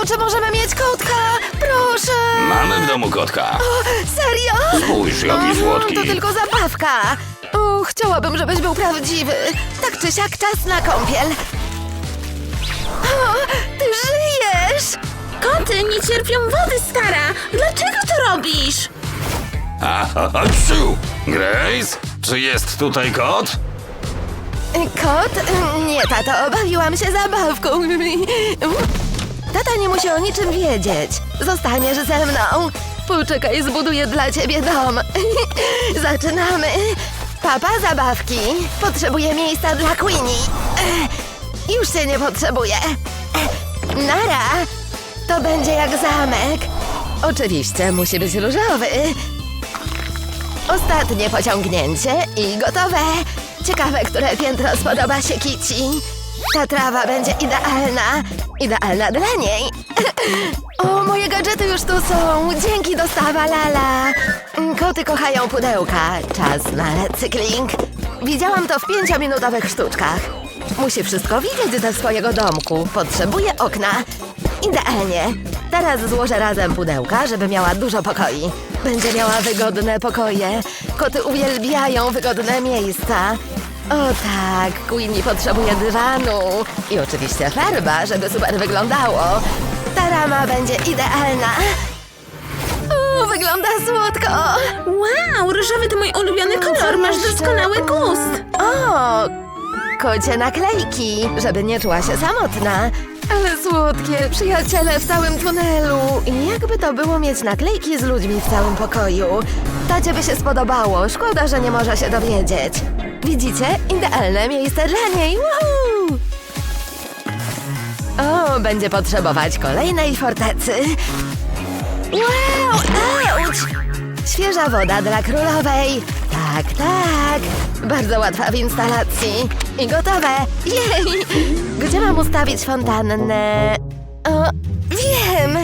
to czy możemy mieć kotka? Proszę! Mamy w domu kotka. O, serio? Spójrz, jaki słodki. To tylko zabawka. O, chciałabym, żebyś był prawdziwy. Tak czy siak czas na kąpiel. O, ty żyjesz! Koty nie cierpią wody, stara! Dlaczego to robisz? A, a, a, psiu. Grace, czy jest tutaj kot? Kot? Nie, tato, obawiłam się zabawką. Tata nie musi o niczym wiedzieć. Zostaniesz ze mną. Poczekaj, zbuduję dla ciebie dom. Zaczynamy. Papa zabawki. Potrzebuję miejsca dla Queenie. Już się nie potrzebuję. Nara. To będzie jak zamek. Oczywiście musi być różowy. Ostatnie pociągnięcie i gotowe. Ciekawe, które piętro spodoba się Kici. Ta trawa będzie idealna. Idealna dla niej. O, moje gadżety już tu są. Dzięki dostawa Lala. Koty kochają pudełka. Czas na recykling. Widziałam to w pięciominutowych sztuczkach. Musi wszystko widzieć ze swojego domku. Potrzebuje okna. Idealnie. Teraz złożę razem pudełka, żeby miała dużo pokoi. Będzie miała wygodne pokoje. Koty uwielbiają wygodne miejsca. O tak, Queenie potrzebuje dywanu. I oczywiście farba, żeby super wyglądało. Ta rama będzie idealna. O, wygląda słodko. Wow, różowy to mój ulubiony kolor, masz doskonały gust! O, kocie naklejki, żeby nie czuła się samotna. Ale słodkie, przyjaciele w całym tunelu. I jakby to było mieć naklejki z ludźmi w całym pokoju. Tacie by się spodobało, szkoda, że nie może się dowiedzieć. Widzicie? Idealne miejsce dla niej. Woohoo! O, będzie potrzebować kolejnej fortecy. Wow, auć! Świeża woda dla królowej. Tak, tak. Bardzo łatwa w instalacji. I gotowe. Jej! Gdzie mam ustawić fontannę? O, wiem!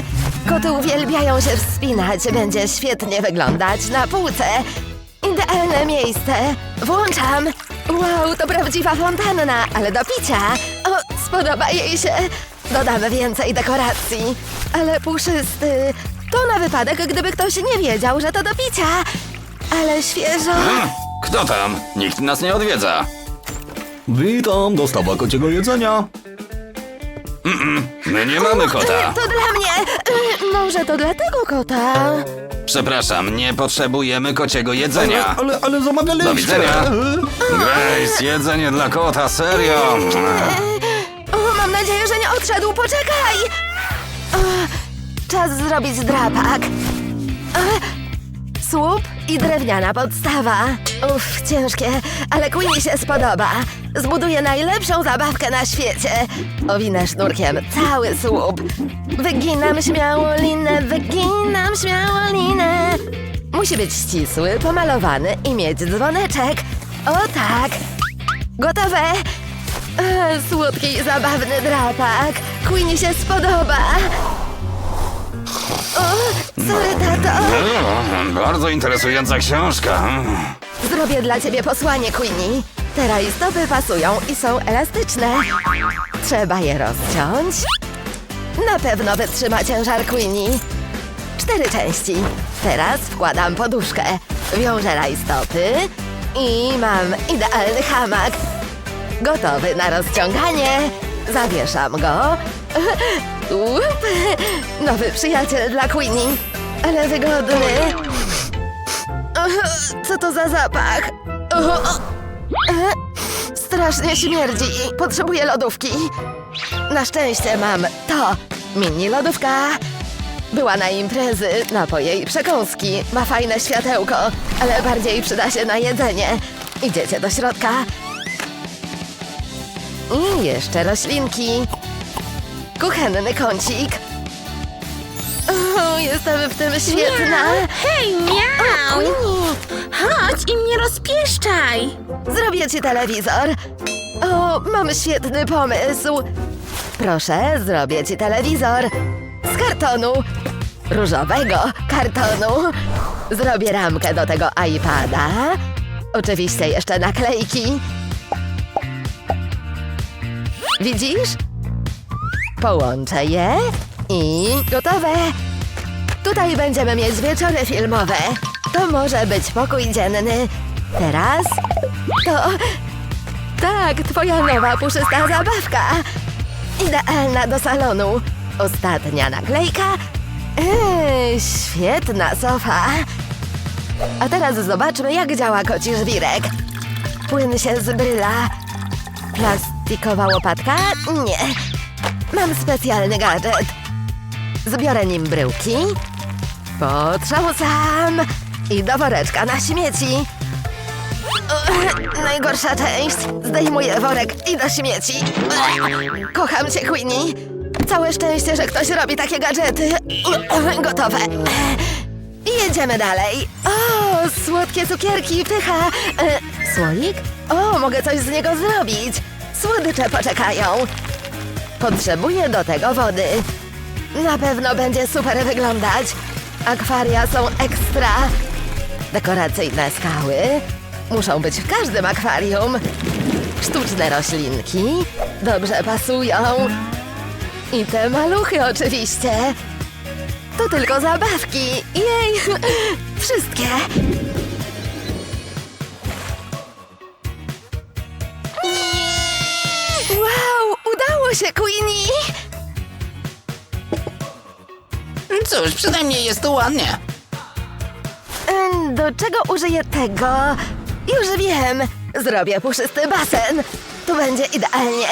Koty uwielbiają się wspinać. Będzie świetnie wyglądać na półce. Idealne miejsce. Włączam. Wow, to prawdziwa fontanna, ale do picia. O, spodoba jej się. Dodamy więcej dekoracji. Ale puszysty. To na wypadek, gdyby ktoś nie wiedział, że to do picia. Ale świeżo. Hmm? Kto tam? Nikt nas nie odwiedza. Witam, dostawa kociego jedzenia. My nie mamy kota. To dla mnie. Y, Może to dla tego kota. Przepraszam, nie potrzebujemy kociego jedzenia. Ale, ale zamawialiście. Do widzenia. Grace, jedzenie dla kota, serio. O, mam nadzieję, że nie odszedł. Poczekaj! O, czas zrobić drapak. O, słup i drewniana podstawa. Uff, ciężkie, ale Queenie się spodoba. Zbuduję najlepszą zabawkę na świecie. Owinę sznurkiem cały słup. Wyginam śmiało linę, wyginam śmiało linę. Musi być ścisły, pomalowany i mieć dzwoneczek. O tak! Gotowe! E, Słodki i zabawny drapak. Queenie się spodoba. O, sorry, tato. O, Bardzo interesująca książka. Zrobię dla ciebie posłanie, Queenie. Te rajstopy pasują i są elastyczne. Trzeba je rozciąć. Na pewno wytrzyma ciężar Queenie. Cztery części. Teraz wkładam poduszkę. Wiążę rajstopy i mam idealny hamak. Gotowy na rozciąganie. Zawieszam go. Łup. Nowy przyjaciel dla Queenie. Ale wygodny. Co to za zapach? E, Strasznie śmierdzi. Potrzebuję lodówki. Na szczęście mam to. Mini lodówka. Była na imprezy, napoje i przekąski. Ma fajne światełko, ale bardziej przyda się na jedzenie. Idziecie do środka. I jeszcze roślinki. Kuchenny kącik. O, jestem w tym świetna. Hej, miau! Chodź i mnie rozpieszczaj! Zrobię ci telewizor. O, mam świetny pomysł. Proszę, zrobię ci telewizor. Z kartonu. Różowego kartonu. Zrobię ramkę do tego iPada. Oczywiście jeszcze naklejki. Widzisz? Połączę je I gotowe. Tutaj będziemy mieć wieczory filmowe. To może być pokój dzienny. Teraz to... Tak, twoja nowa puszysta zabawka. Idealna do salonu. Ostatnia naklejka. Eee, świetna sofa. A teraz zobaczmy, jak działa koci żwirek. Płyn się zbryla. Plastikowa łopatka? Nie. Mam specjalny gadżet. Zbiorę nim bryłki. Potrząsam. I do woreczka na śmieci. Najgorsza część. Zdejmuję worek i do śmieci. Kocham cię, Queenie. Całe szczęście, że ktoś robi takie gadżety. Gotowe. Jedziemy dalej. O, słodkie cukierki, pycha. Słoik? O, mogę coś z niego zrobić. Słodycze poczekają. Potrzebuję do tego wody. Na pewno będzie super wyglądać. Akwaria są ekstra. Dekoracyjne skały. Muszą być w każdym akwarium. Sztuczne roślinki. Dobrze pasują. I te maluchy oczywiście. To tylko zabawki. Jej! Wszystkie. Cóż, przynajmniej jest tu ładnie. Do czego użyję tego? Już wiem! Zrobię puszysty basen. Tu będzie idealnie.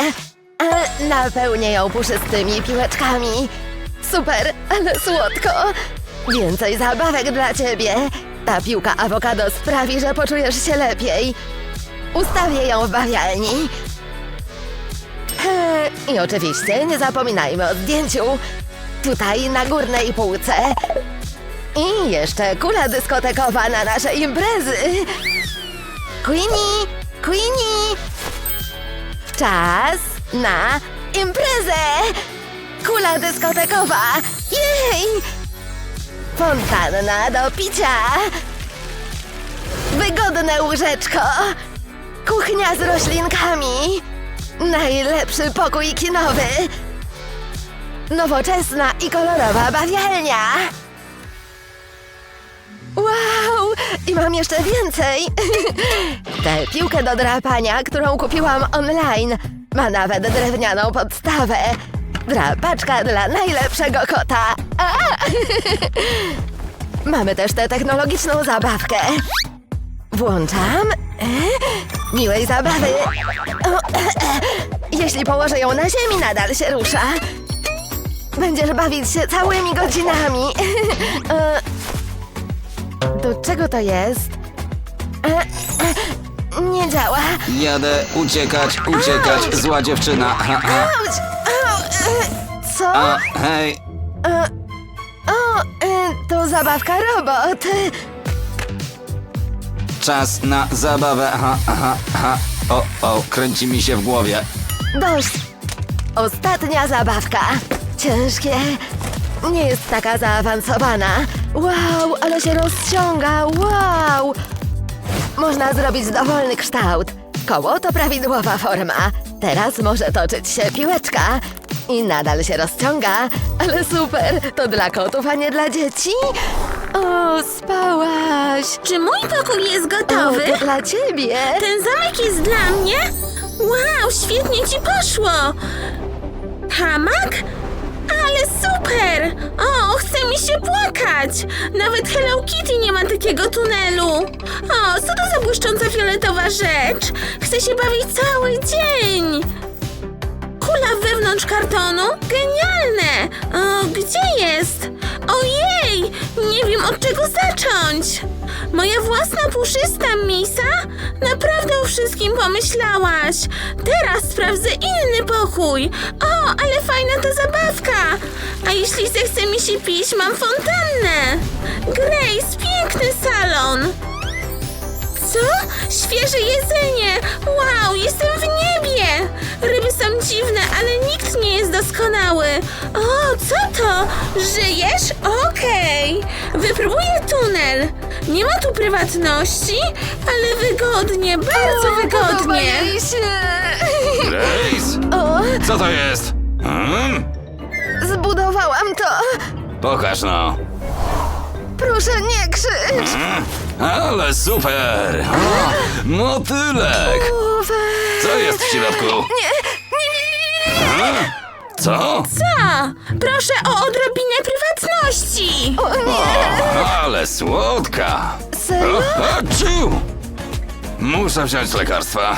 E, Napełnię ją puszystymi piłeczkami. Super, ale słodko. Więcej zabawek dla ciebie. Ta piłka awokado sprawi, że poczujesz się lepiej. Ustawię ją w bawialni. E, I oczywiście nie zapominajmy o zdjęciu. Tutaj na górnej półce. I jeszcze kula dyskotekowa na nasze imprezy. Queenie! Queenie! Czas na imprezę! Kula dyskotekowa! Jej! Fontanna do picia! Wygodne łóżeczko! Kuchnia z roślinkami! Najlepszy pokój kinowy! Nowoczesna i kolorowa bawialnia! Wow! I mam jeszcze więcej! Tę piłkę do drapania, którą kupiłam online. Ma nawet drewnianą podstawę. Drapaczka dla najlepszego kota. Mamy też tę technologiczną zabawkę. Włączam. E? Miłej zabawy. E, e. Jeśli położę ją na ziemi, nadal się rusza. Będziesz bawić się całymi godzinami. E, do czego to jest? E, e, nie działa. Jadę uciekać, uciekać, zła dziewczyna. Ha, ha. Auć! Au, co? A, hej, o, to zabawka robot. czas na zabawę. Ha, ha, ha. O, o, kręci mi się w głowie. Dość. Ostatnia zabawka. Ciężkie. Nie jest taka zaawansowana. Wow, ale się rozciąga. Wow. Można zrobić dowolny kształt. Koło to prawidłowa forma. Teraz może toczyć się piłeczka. I nadal się rozciąga. Ale super. To dla kotów, a nie dla dzieci? O, spałaś. Czy mój pokój jest O, gotowy? to dla ciebie. Ten zamek jest dla mnie? Wow, świetnie ci poszło! Hamak? Super! O, chce mi się płakać! Nawet Hello Kitty nie ma takiego tunelu! O, co to za błyszcząca fioletowa rzecz? Chcę się bawić cały dzień! Kula wewnątrz kartonu? Genialne! O, gdzie jest? Ojej! Nie wiem od czego zacząć! Moja własna puszysta misa? Naprawdę o wszystkim pomyślałaś! Teraz sprawdzę inny pokój! O, ale fajna ta zabawka! A jeśli zechce mi się pić, mam fontannę! Grace, piękny salon! Co? Świeże jedzenie! Wow, jestem w niebie! Ryby są dziwne, ale nikt nie jest doskonały. O, co to? Żyjesz? Okej. Wypróbuję tunel. Nie ma tu prywatności, ale wygodnie, bardzo Podoba wygodnie. jej się. Grace? O, Co to jest? Hmm? Zbudowałam to. Pokaż no. Proszę nie krzycz. Ale super! O, motylek! Głowę. Co jest w środku? Nie, nie, nie, nie, nie. A? Co? Co? Proszę o odrobinę prywatności! O nie. Ale słodka! Serio? O, aciu! Muszę wziąć lekarstwa.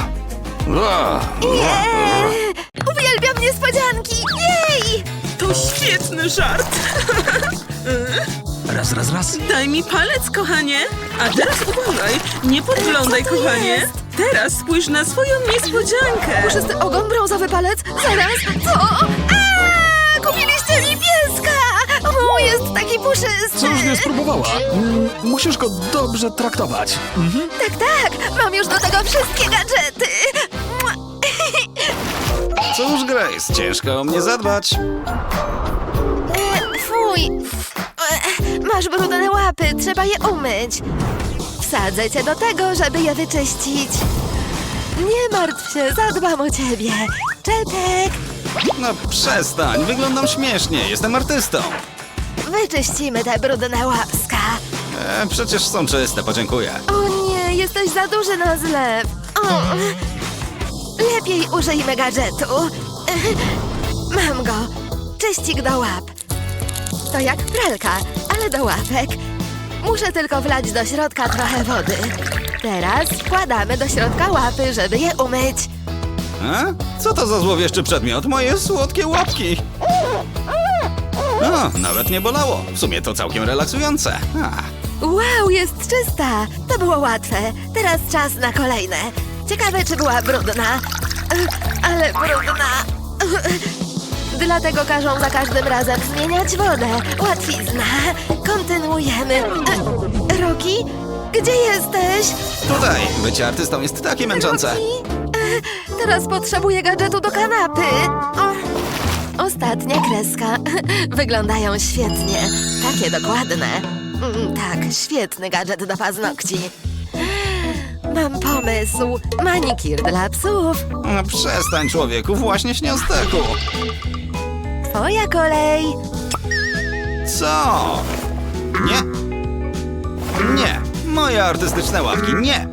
O, Eee, Uwielbiam niespodzianki. Jej. To świetny żart! Raz, raz, raz. Daj mi palec, kochanie! A teraz uważaj, nie podglądaj, Co to kochanie! jest? Teraz spójrz na swoją niespodziankę! Puszysty ogon, brązowy palec. Zaraz. Co? A, kupiliście mi pieska. O, jest taki puszysty. Cóż nie spróbowała? Mm, musisz go dobrze traktować. Mhm. Tak, tak. Mam już do tego wszystkie gadżety. Cóż, Grace, ciężko o mnie zadbać. E, Fuj. Masz brudne łapy, trzeba je umyć. Wsadzę cię do tego, żeby je wyczyścić. Nie martw się, zadbam o ciebie. Czepek, No przestań, wyglądam śmiesznie, jestem artystą. wyczyścimy te brudne łapska. E, przecież są czyste, podziękuję. O nie, jesteś za duży na zlew. O. Lepiej użyjmy gadżetu. Mam go. Czyścik do łap. To jak pralka, ale do łapek. Muszę tylko wlać do środka trochę wody. Teraz wkładamy do środka łapy, żeby je umyć. A? Co to za złowieszczy przedmiot? Moje słodkie łapki. O, nawet nie bolało. W sumie to całkiem relaksujące. A, Wow, jest czysta! To było łatwe. Teraz czas na kolejne. Ciekawe, czy była brudna. Ale brudna. Dlatego każą za każdym razem zmieniać wodę. Łatwizna. Kontynuujemy. E, Roki, gdzie jesteś? tutaj, bycie artystą jest takie męczące. Roki? E, Teraz potrzebuję gadżetu do kanapy. O, Ostatnia kreska. Wyglądają świetnie. Takie dokładne. Mm, Tak, świetny gadżet do paznokci. Mam pomysł. Manikir dla psów. Przestań, człowieku, właśnie śnię o steku. Twoja kolej. Co? Nie. Nie. Moje artystyczne łapki, nie.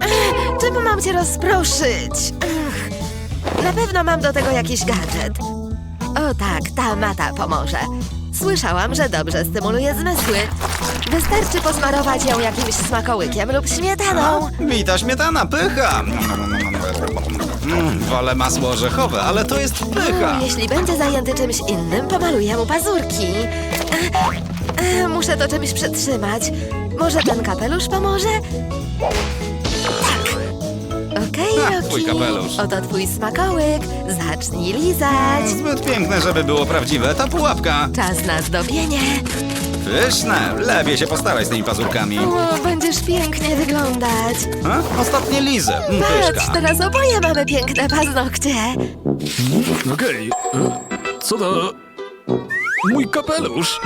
Czym mam cię rozproszyć? Ech, Na pewno mam do tego jakiś gadżet. O tak, ta mata pomoże. Słyszałam, że dobrze stymuluje zmysły. Wystarczy posmarować ją jakimś smakołykiem lub śmietaną. Wita śmietana, pycha. Mm, wolę masło orzechowe, ale to jest pycha. Jeśli będzie zajęty czymś innym, pomaluję mu pazurki. E, e, muszę to czymś przytrzymać. Może ten kapelusz pomoże? Roki. twój kapelusz. Oto twój smakołyk. Zacznij lizać. Zbyt piękne, żeby było prawdziwe. Ta pułapka. Czas na zdobienie. Pyszne. Lepiej się postaraj z tymi pazurkami. O, będziesz pięknie wyglądać. A? Ostatnie lizy. Mm, Patrz, Pyszka. teraz oboje mamy piękne paznokcie. Okej. e, Co to? Mój kapelusz.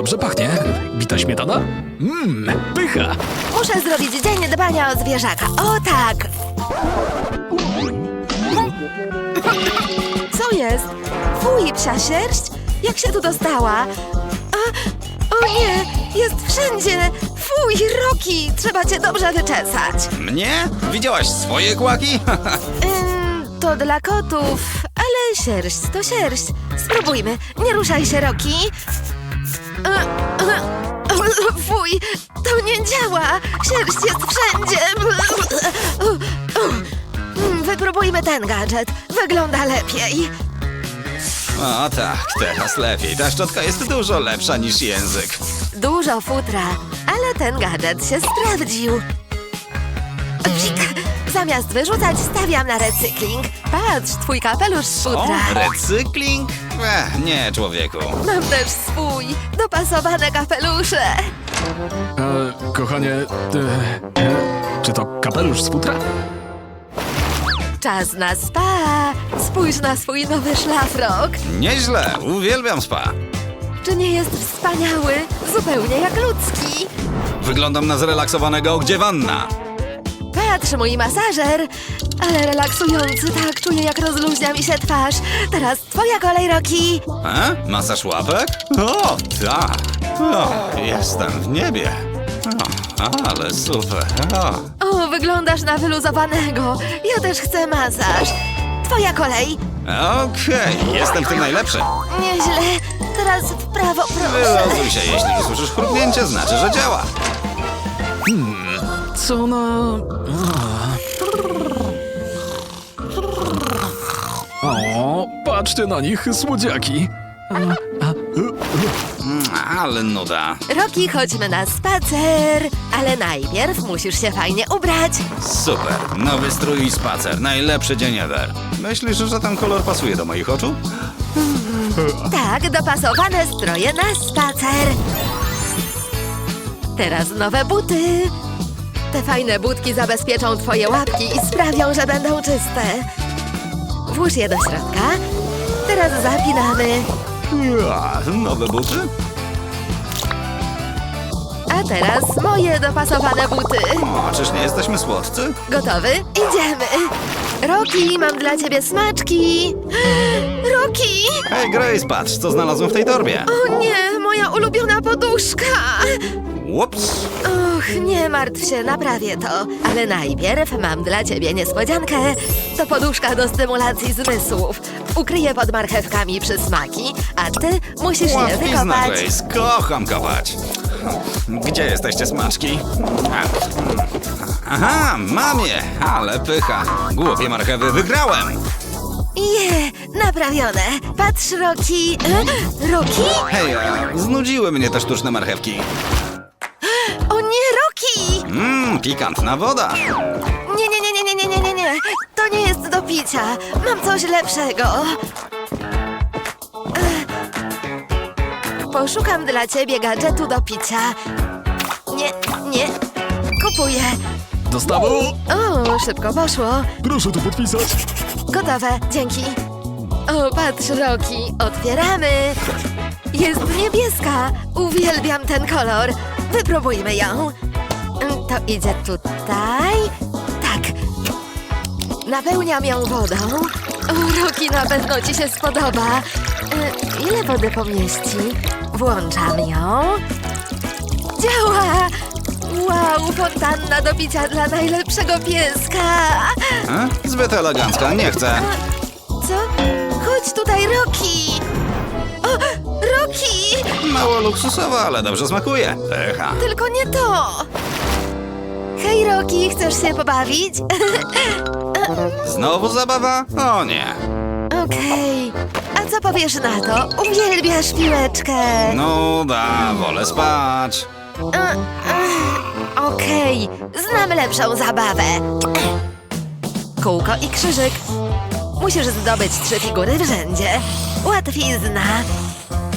Dobrze pachnie. Bita śmietana? Mmm, pycha. Muszę zrobić dzień dbania o zwierzaka. O tak! Co jest? Fuj, psia sierść? Jak się tu dostała? A, o nie, jest wszędzie! Fuj, Roki, trzeba cię dobrze wyczesać. Mnie? Widziałaś swoje kłaki? Ym, to dla kotów, ale sierść to sierść. Spróbujmy, nie ruszaj się, Roki. Fuj, to nie działa! Sierść jest wszędzie! Wypróbujmy ten gadżet. Wygląda lepiej. O tak, teraz lepiej. Ta szczotka jest dużo lepsza niż język. Dużo futra, ale ten gadżet się sprawdził. Psik. Zamiast wyrzucać, stawiam na recykling. Patrz, twój kapelusz z O, futra. recykling? Ech, nie, człowieku. Mam też swój, dopasowane kapelusze. E, kochanie, e, e, czy to kapelusz z futra? Czas na spa. Spójrz na swój nowy szlafrok. Nieźle, uwielbiam spa. Czy nie jest wspaniały? Zupełnie jak ludzki. Wyglądam na zrelaksowanego, gdzie wanna. Patrz, mój masażer. Ale relaksujący, tak czuję jak rozluźnia mi się twarz. Teraz twoja kolej, Roki. E? Masaż łapek? O, tak. O, jestem w niebie. O, ale super. O. O, wyglądasz na wyluzowanego. Ja też chcę masaż. Twoja kolej. Okej, jestem w tym najlepszy. Nieźle. Teraz w prawo, proszę. Wyluzuj się, jeśli usłyszysz chrupnięcie, znaczy, że działa. Co na... patrzcie na nich, słodziaki. A, a, Mm, Ale nuda. Roki, chodźmy na spacer. Ale najpierw musisz się fajnie ubrać. Super, nowy strój i spacer, najlepszy dzień ever. Myślisz, że ten kolor pasuje do moich oczu? Tak, dopasowane stroje na spacer. Teraz nowe buty. Te fajne budki zabezpieczą twoje łapki i sprawią, że będą czyste. Włóż je do środka. Teraz zapinamy. Ja, nowe buty? A teraz moje dopasowane buty. O, czyż nie jesteśmy słodcy? Gotowy? Idziemy. Roki, mam dla ciebie smaczki. Roki! Hej, Grace, patrz, co znalazłem w tej torbie. O nie, moja ulubiona poduszka. Ups. Och, nie martw się, naprawię to. Ale najpierw mam dla ciebie niespodziankę. To poduszka do stymulacji zmysłów. Ukryję pod marchewkami przysmaki, a ty musisz je Łatwizna, wykopać. Grace, kocham kopać. Gdzie jesteście, smaczki? Aha, mam je, ale pycha. Głupie marchewy, wygrałem. Je, naprawione. Patrz, Roki. E? Roki? Hej, znudziły mnie te sztuczne marchewki. O nie, Roki! Mmm, pikantna woda. Nie. To jest do picia. Mam coś lepszego. Poszukam dla ciebie gadżetu do picia. Nie, nie. Kupuję. dostawu? O, szybko poszło. Proszę tu podpisać. Gotowe, dzięki. O, patrz, Roki, otwieramy. Jest niebieska. Uwielbiam ten kolor. Wypróbujmy ją. To idzie tutaj. Napełniam ją wodą. O, Roki, na pewno ci się spodoba. Y, Ile wody pomieści? Włączam ją. Działa! Wow, fontanna do picia dla najlepszego pieska. E? Zbyt elegancka, nie chcę. Co? Chodź tutaj, Roki! O, Roki! Mało luksusowa, ale dobrze smakuje. Pycha. Tylko nie to! Hej, Roki, chcesz się pobawić? Znowu zabawa? O nie. Okej. A co powiesz na to? Uwielbiasz piłeczkę. No da, wolę spać. E, e, Okej, znam lepszą zabawę. Kółko i krzyżyk. Musisz zdobyć trzy figury w rzędzie. Łatwizna.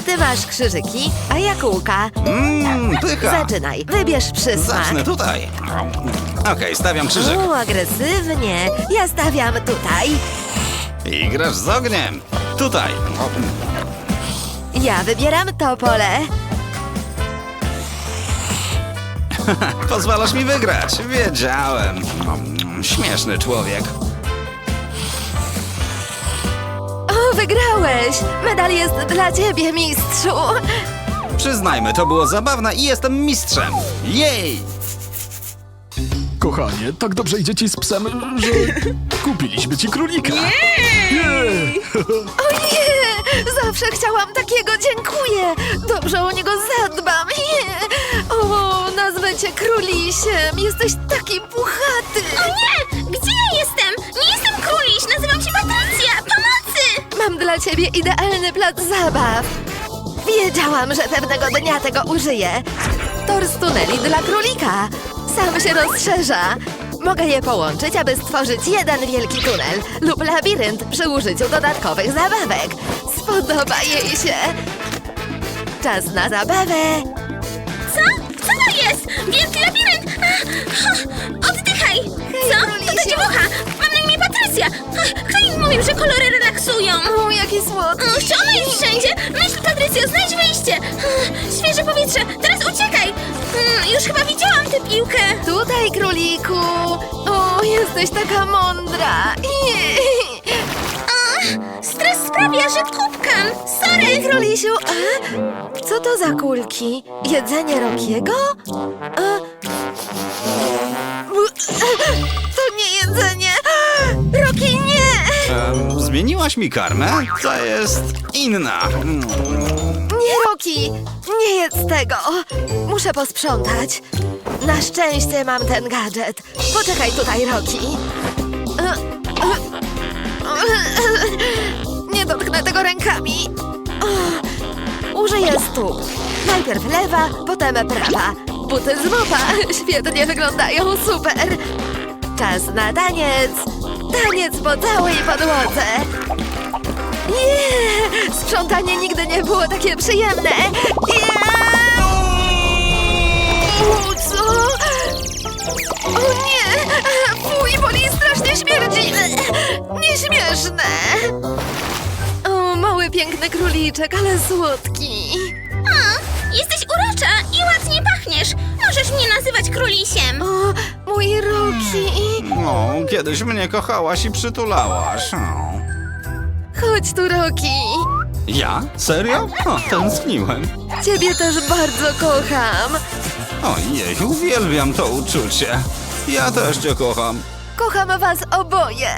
Ty masz krzyżyki, a ja kółka. Mmm, pycha. Zaczynaj, wybierz przysmak. Zacznę tutaj. Okej, stawiam krzyżyk. O, agresywnie. Ja stawiam tutaj. I grasz z ogniem. Tutaj. Ja wybieram to pole. Pozwalasz mi wygrać. Wiedziałem. Mm, Śmieszny człowiek. O, wygrałeś! Medal jest dla ciebie, mistrzu. Przyznajmy, to było zabawne i jestem mistrzem. Jej! Kochanie, tak dobrze idzie ci z psem, że kupiliśmy ci królika. Jej! O nie! Zawsze chciałam takiego, dziękuję. Dobrze o niego zadbam. Nie. O, nazwę cię królisiem. Jesteś taki puchaty. O nie! Gdzie ja jestem? Nie jestem króliś, nazywam się Patrycja! Pomocy! Mam dla ciebie idealny plac zabaw. Wiedziałam, że pewnego dnia tego użyję. Tor z tuneli dla królika. Sam się rozszerza. Mogę je połączyć, aby stworzyć jeden wielki tunel lub labirynt przy użyciu dodatkowych zabawek. Spodoba jej się. Czas na zabawę. Co? Co to jest? Wielki labirynt! A, Oddychaj! Co? To ta dziewucha! Mam na imię Patrycja! A, Kto im mówił, że kolory relaksują? O, jaki słodki. O, Czy ona jest wszędzie? Myśl, Patrycjo, znajdź wyjście! A, Świeże powietrze! Teraz uciekaj! Mm, Już chyba widziałam tę piłkę! Tutaj, króliku. O, jesteś taka mądra. ekstra. Stres sprawia, że kupkam. Sorry. Królisiu, a? co to za kulki? Jedzenie Rokiego? A? To nie jedzenie! Roki, nie! Em, zmieniłaś mi karmę? To jest inna. Mm. Nie, Roki! Nie jedz tego! Muszę posprzątać. Na szczęście mam ten gadżet. Poczekaj tutaj, Roki. Nie dotknę tego rękami. Użyję stóp. Najpierw lewa, potem prawa. Buty z mopa świetnie wyglądają, super. Czas na taniec. Taniec po całej podłodze. Nie! Sprzątanie nigdy nie było takie przyjemne! Nie! Króliczek, ale słodki. O, jesteś urocza i ładnie pachniesz. Możesz mnie nazywać królisiem. O, mój Roki! No, kiedyś mnie kochałaś i przytulałaś. O. Chodź tu, Roki! Ja? Serio? O, tęskniłem. Ciebie też bardzo kocham. Ojej, uwielbiam to uczucie. Ja też cię kocham. Kocham was oboje.